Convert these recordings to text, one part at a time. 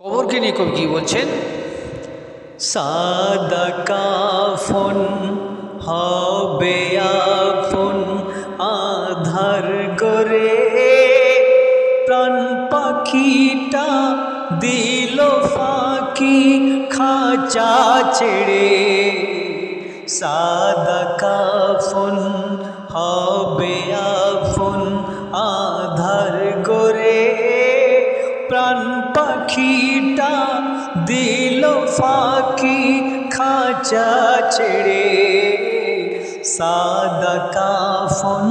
কবরকে নিয়ে কবি কি বলছেন? সাদা কাফন হবে আপন, আধার করে প্রাণ পাখিটা দিল ফাঁকি, খাঁচা ছেড়ে। সাদা কাফন প্রাণ পাখিটা দিল ফাঁকি, খাঁচা ছেড়ে। সাদা কাফন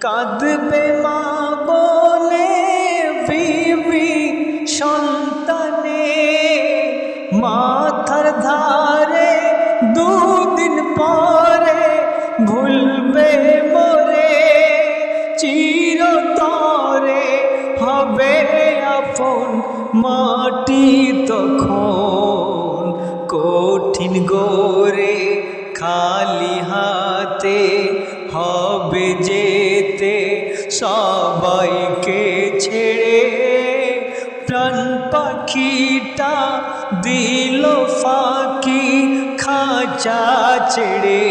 কাঁদবে মা বলে, বিবি সন্তানে, মাথার ধারে দুদিন পরে ভুলবে মোরে। চিরতরে হবে আপন মাটি তখন। কঠিন গোরে খালি হাতে হবে যেতে সবাইকে ছেড়ে। প্রাণ পাখিটা দিল ফাঁকি, খাঁচা ছেড়ে।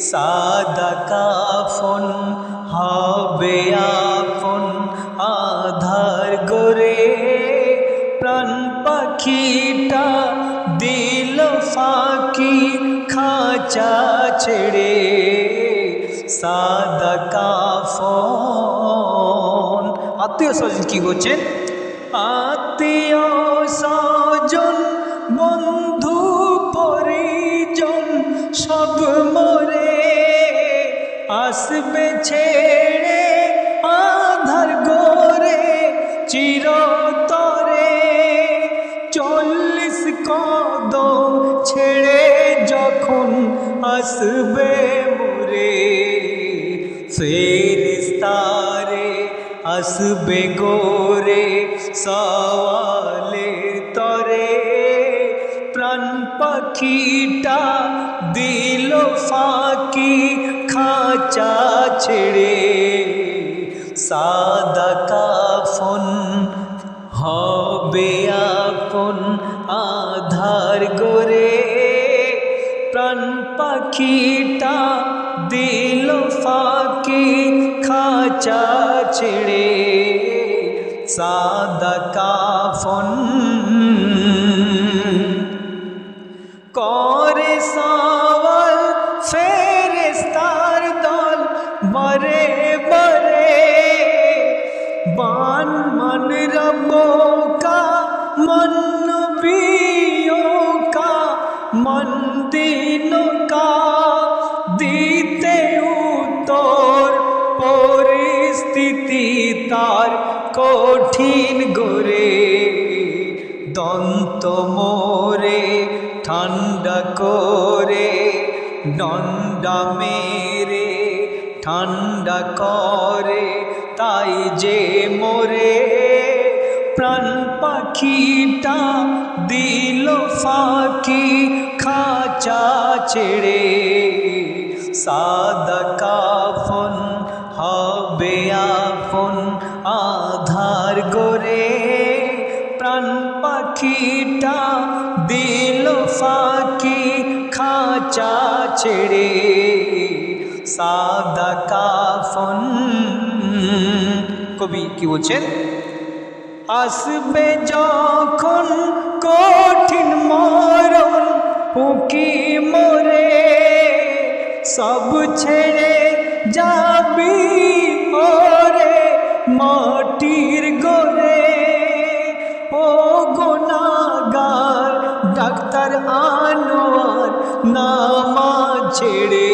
সাদা কাফন হবে আপন খাঁচা ছেড়ে সাদা কাফন আত্মীয় স্বজন কি বলছেন আত্মীয় স্বজন, বন্ধু, পরিজন, সব মরে আসবে ছেড়ে, আধার গোরে চিরতরে চল্লিশ কদম আসবে মোরে ফেরিস্তারে আসবে গোরে সওয়ালের তরে প্রাণ পাখিটা দিল ফাঁকি খাঁচা ছেড়ে সাদা কাফন হবে আপন আধার গোরে পাখিটা দিল ফাঁকি, খাঁচা ছেড়ে। সাদা কাফন করে সাওয়াল ফেরেস্তার দল বরে বরে। বান মন রবো কা মন বি দিতে উত্তর, পরিস্থিতি তার কঠিন গরে দন্ত মোরে, ঠান্ডা করে দণ্ডা মেরে, ঠান্ডা করে, তাই যে মোরে। প্রাণ পাখিটা দিল ফাঁকি, খাঁচা ছেড়ে। সাদা কাফন হবে আপন আধার গোরে প্রাণ পাখিটা দিল ফাঁকি, খাঁচা ছেড়ে। সাদা কাফন কবি কি বলছেন? আসবে যখন কঠিন মরণ উকি মরে সব ছেড়ে যাবি ওরে মাটির গোরে ও গোনাগার ডাক্তার আনোয়ার নামা ছেড়ে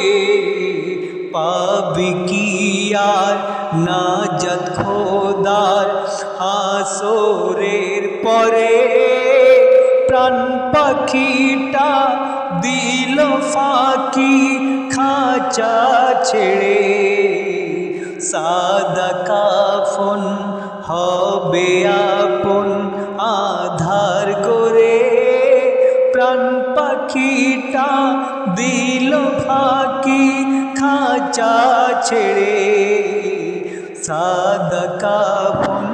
পাবি কি আর? নাজাত খোদার হাসরের পরে পাখিটা দিল ফাঁকি, খাঁচা ছেড়ে। সাদা কাফন হবে আপন আধার করে। প্রাণ পাখিটা দিল ফাঁকি, খাঁচা ছেড়ে। সাদা কাফন